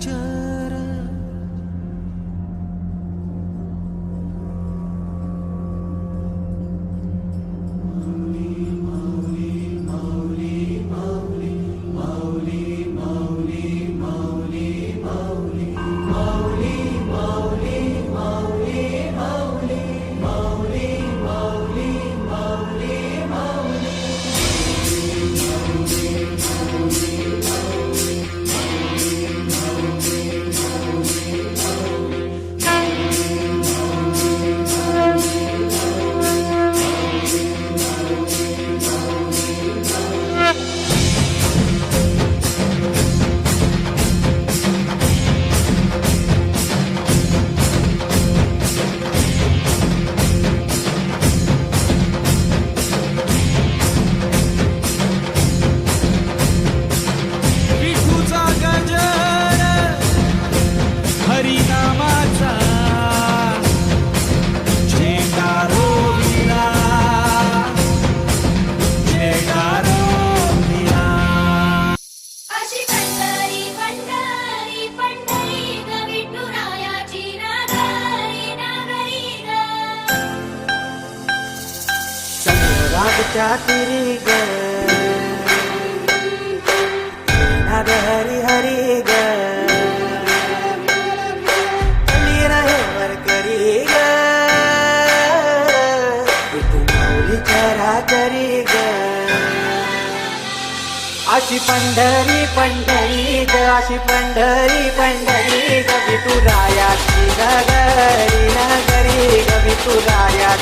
just चंद्ररागच्या तिरी ग. हरी हरी ग. चली रहे वरकरी ग. विठू करी ग. अशी पंढरी पंढरी ग अशी पंढरी पंढरी ग विठुरायाची नगरी नगरी ग विठुरायाची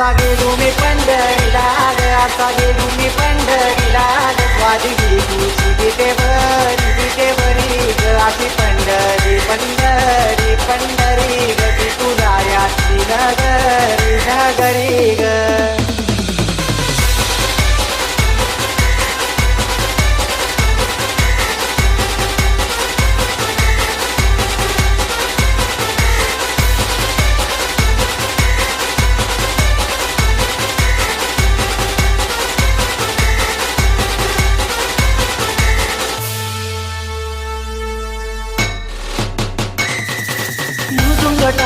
असा गेलो मी पंढरीला ग असा गेलो मी पंढरीला ग स्वादी तुझी बिटे बरी बिटे बरी ग अशी पंढरी पंढरी पंढरी ग.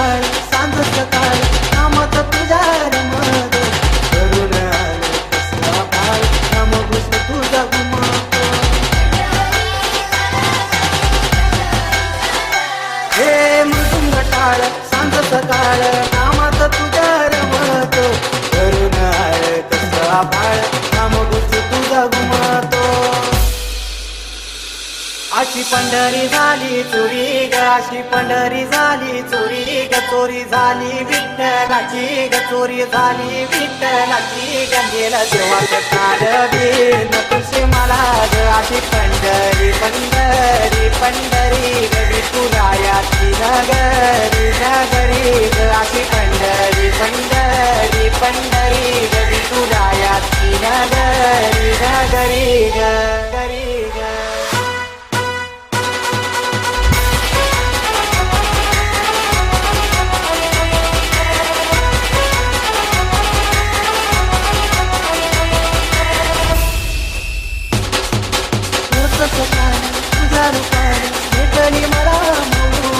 मुजुंग सांज सकाळ गाशी पंढरी झाली चोरी गाशी अशी पंढरी झाली चोरी ग चोरी झाली विठ्ठलाची ग चोरी झाली विठ्ठलाची ग. गेलं देवाचं न तुझे मला ग. अशी पंढरी पंढरी पंढरी ग. विठुरायाची नगरी नगरी ग. अशी पंढरी पंढरी पंढरी ग. विठुरायाची नगरी नगरी ನಾನು ಪಾಡು ಮರ ಮೂರು